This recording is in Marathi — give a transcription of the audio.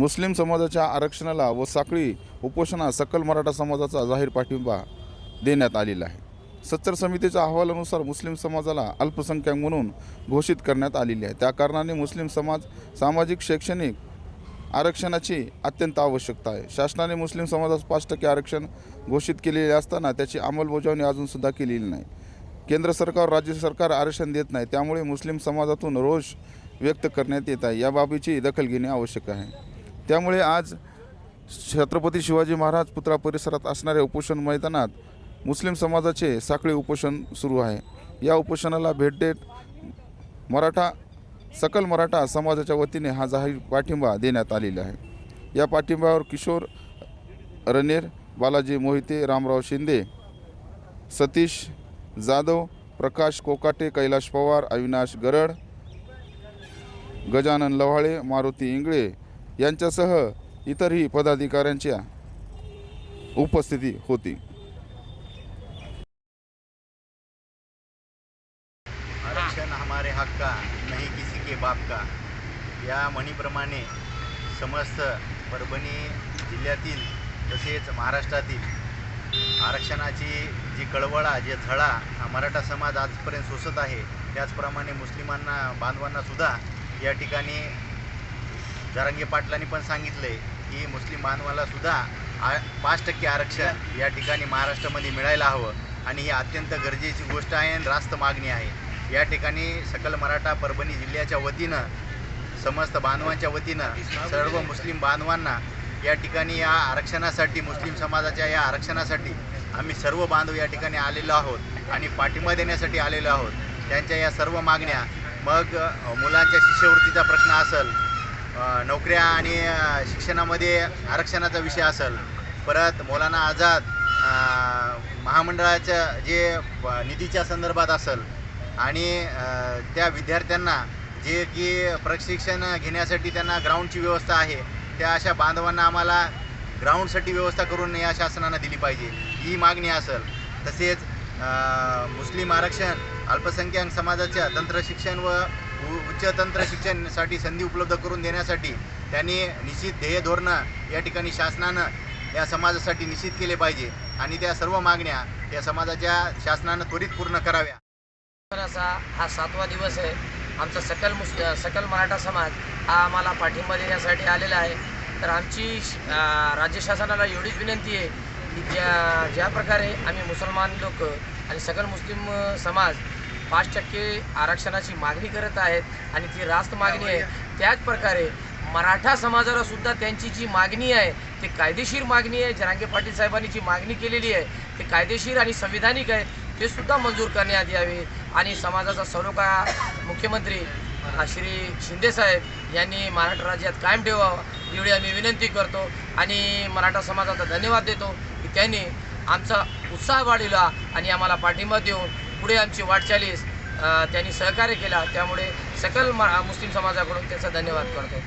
मुस्लिम समाजाच्या आरक्षणाला व साखळी उपोषणास सकल मराठा समाजाचा जाहीर पाठिंबा देण्यात आलेला आहे. सच्चर समितीच्या अहवालानुसार मुस्लिम समाजाला अल्पसंख्याक म्हणून घोषित करण्यात आलेली आहे. त्या कारणाने मुस्लिम समाज सामाजिक शैक्षणिक आरक्षणाची अत्यंत आवश्यकता आहे. शासनाने मुस्लिम समाजास पाच टक्के आरक्षण घोषित केलेले असताना त्याची अंमलबजावणी अजूनसुद्धा केलेली नाही. केंद्र सरकार राज्य सरकार आरक्षण देत नाही. त्यामुळे मुस्लिम समाजातून रोष व्यक्त करण्यात येत आहे. या बाबीची दखल घेणे आवश्यक आहे. त्यामुळे आज छत्रपती शिवाजी महाराज पुतळा परिसरात असणाऱ्या उपोषण मैदानात मुस्लिम समाजाचे साखळी उपोषण सुरू आहे. या उपोषणाला भेट देत मराठा सकल मराठा समाजाच्या वतीने हा जाहीर पाठिंबा देण्यात आलेला आहे. या पाठिंब्यावर किशोर रनेर बालाजी मोहिते रामराव शिंदे सतीश जाधव प्रकाश कोकाटे कैलाश पवार अविनाश गरड गजानन लव्हाळे मारुती इंगळे यांच्यासह इतरही पदाधिकाऱ्यांच्या उपस्थिती होती. आरक्षण हमारे हक का नहीं किसी के बाप का. या म्हणीप्रमाणे समस्त परभणी जिल्ह्यातील तसेच महाराष्ट्रातील आरक्षणाची जी कळवळा जे झळा हा मराठा समाज आजपर्यंत सोसत आहे त्याचप्रमाणे मुस्लिमांना बांधवांनासुद्धा या ठिकाणी जारंगे पाटलांनी पण सांगितले की मुस्लिम बांधवाला सुद्धा आ पाच टक्के आरक्षण या ठिकाणी महाराष्ट्रामध्ये मिळायला हवं. आणि ही अत्यंत गरजेची गोष्ट आहे आणि रास्त मागणी आहे. या ठिकाणी सकल मराठा परभणी जिल्ह्याच्या वतीनं समस्त बांधवांच्या वतीनं सर्व मुस्लिम बांधवांना या ठिकाणी या आरक्षणासाठी मुस्लिम समाजाच्या या आरक्षणासाठी आम्ही सर्व बांधव या ठिकाणी आलेलो आहोत आणि पाठिंबा देण्यासाठी आलेलो आहोत. त्यांच्या या सर्व मागण्या मग मुलांच्या शिष्यवृत्तीचा प्रश्न असेल नोकऱ्या आणि शिक्षणामध्ये आरक्षणाचा विषय असेल परत मौलाना आझाद महामंडळाच्या जे निधीच्या संदर्भात असेल आणि त्या विद्यार्थ्यांना जे की प्रशिक्षण घेण्यासाठी त्यांना ग्राउंडची व्यवस्था आहे त्या अशा बांधवांना आम्हाला ग्राउंडसाठी व्यवस्था करून या शासनानं दिली पाहिजे ही मागणी असेल. तसेच मुस्लिम आरक्षण अल्पसंख्याक समाजाच्या तंत्रशिक्षण व उच्च तंत्र शिक्षणासाठी संधी उपलब्ध करून देण्यासाठी त्यांनी निश्चित ध्येय धोरणं या ठिकाणी शासनानं या समाजासाठी निश्चित केले पाहिजे. आणि त्या सर्व मागण्या या समाजाच्या शासनानं त्वरित पूर्ण कराव्या. असा हा सातवा दिवस आहे. आमचा सकल मुस सकल मराठा समाज हा आम्हाला पाठिंबा देण्यासाठी आलेला आहे. तर आमची श- राज्य शासनाला एवढीच विनंती आहे की ज्या ज्या प्रकारे आम्ही मुसलमान लोक आणि सकल मुस्लिम समाज पाच टक्के आरक्षणाची मागणी करत आहेत आणि ती रास्त मागणी आहे त्याच प्रकारे मराठा समाजाला सुद्धा त्यांची जी मागणी आहे ती कायदेशीर मागणी आहे. जरांगे पाटील साहेबांनी जी मागणी केलेली आहे ती कायदेशीर आणि संविधानिक आहे ते सुद्धा मंजूर करण्यात यावे. आणि समाजाचा सलोखा मुख्यमंत्री श्री शिंदेसाहेब यांनी महाराष्ट्र राज्यात कायम ठेवावं एवढी आम्ही विनंती करतो. आणि मराठा समाजाचा धन्यवाद देतो की त्यांनी आमचा उत्साह वाढविला आणि आम्हाला पाठिंबा देऊन पुढे आमची वाटचालीस त्यांनी सहकार्य केला. त्यामुळे सकल मा मुस्लिम समाजाकडून त्याचा धन्यवाद करतो